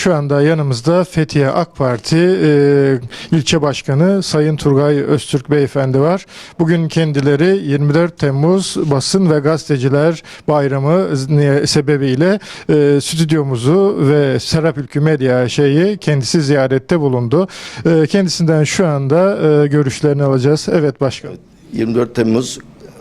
Şu anda yanımızda Fethiye AK Parti e, ilçe başkanı Sayın Turgay Öztürk beyefendi var. Bugün kendileri 24 Temmuz Basın ve Gazeteciler Bayramı sebebiyle e, stüdyomuzu ve Serap Ülkü Medya şeyi kendisi ziyarette bulundu. E, kendisinden şu anda e, görüşlerini alacağız. Evet başkanım. 24 Temmuz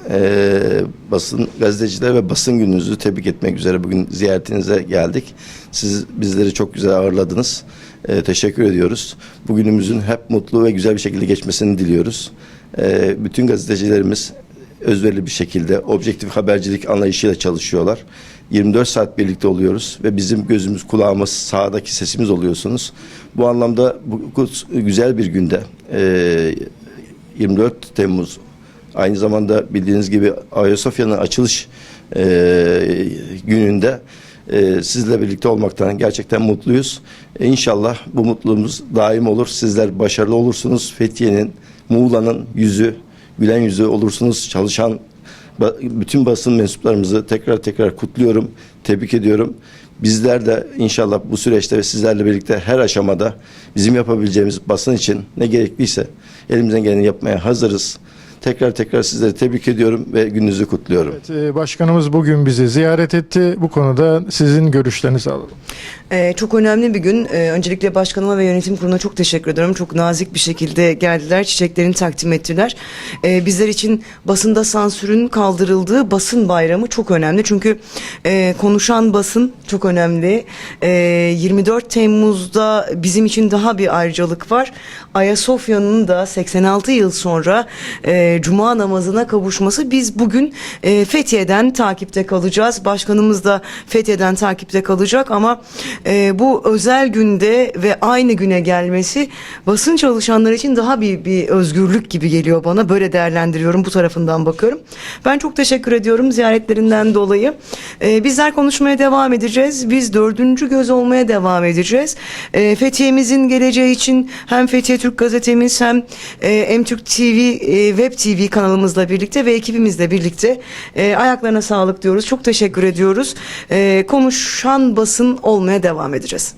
eee, basın gazeteciler ve basın gününüzü tebrik etmek üzere bugün ziyaretinize geldik. Siz bizleri çok güzel ağırladınız. Eee, teşekkür ediyoruz. Bugünümüzün hep mutlu ve güzel bir şekilde geçmesini diliyoruz. Eee, bütün gazetecilerimiz özverili bir şekilde objektif habercilik anlayışıyla çalışıyorlar. 24 saat birlikte oluyoruz ve bizim gözümüz kulağımız sağdaki sesimiz oluyorsunuz. Bu anlamda bu, güzel bir günde eee 24 Temmuz aynı zamanda bildiğiniz gibi Ayasofya'nın açılış e, gününde e, sizle birlikte olmaktan gerçekten mutluyuz. E, İnşallah bu mutluluğumuz daim olur. Sizler başarılı olursunuz. Fethiye'nin, Muğla'nın yüzü, gülen yüzü olursunuz. Çalışan bütün basın mensuplarımızı tekrar tekrar kutluyorum, tebrik ediyorum. Bizler de inşallah bu süreçte ve sizlerle birlikte her aşamada bizim yapabileceğimiz basın için ne gerekliyse elimizden geleni yapmaya hazırız. Tekrar tekrar sizleri tebrik ediyorum ve gününüzü kutluyorum. Evet, e, başkanımız bugün bizi ziyaret etti. Bu konuda sizin görüşlerinizi alalım. Ee, çok önemli bir gün. Ee, öncelikle başkanıma ve yönetim kuruluna çok teşekkür ediyorum. Çok nazik bir şekilde geldiler, çiçeklerini takdim ettiler. Ee, bizler için basında sansürün kaldırıldığı basın bayramı çok önemli. Çünkü e, konuşan basın çok önemli. Ee, 24 Temmuz'da bizim için daha bir ayrıcalık var. Ayasofya'nın da 86 yıl sonra e, Cuma namazına kavuşması. Biz bugün e, Fethiye'den takipte kalacağız. Başkanımız da Fethiye'den takipte kalacak ama e, bu özel günde ve aynı güne gelmesi basın çalışanları için daha bir, bir özgürlük gibi geliyor bana. Böyle değerlendiriyorum bu tarafından bakıyorum. Ben çok teşekkür ediyorum ziyaretlerinden dolayı. E, bizler konuşmaya devam edeceğiz. Biz dördüncü göz olmaya devam edeceğiz. E, Fethiye'mizin geleceği için hem Fethiye Türk gazetemiz hem e, Mtürk TV e, Web TV kanalımızla birlikte ve ekibimizle birlikte e, ayaklarına sağlık diyoruz. Çok teşekkür ediyoruz. E, konuşan basın olmaya devam edeceğiz.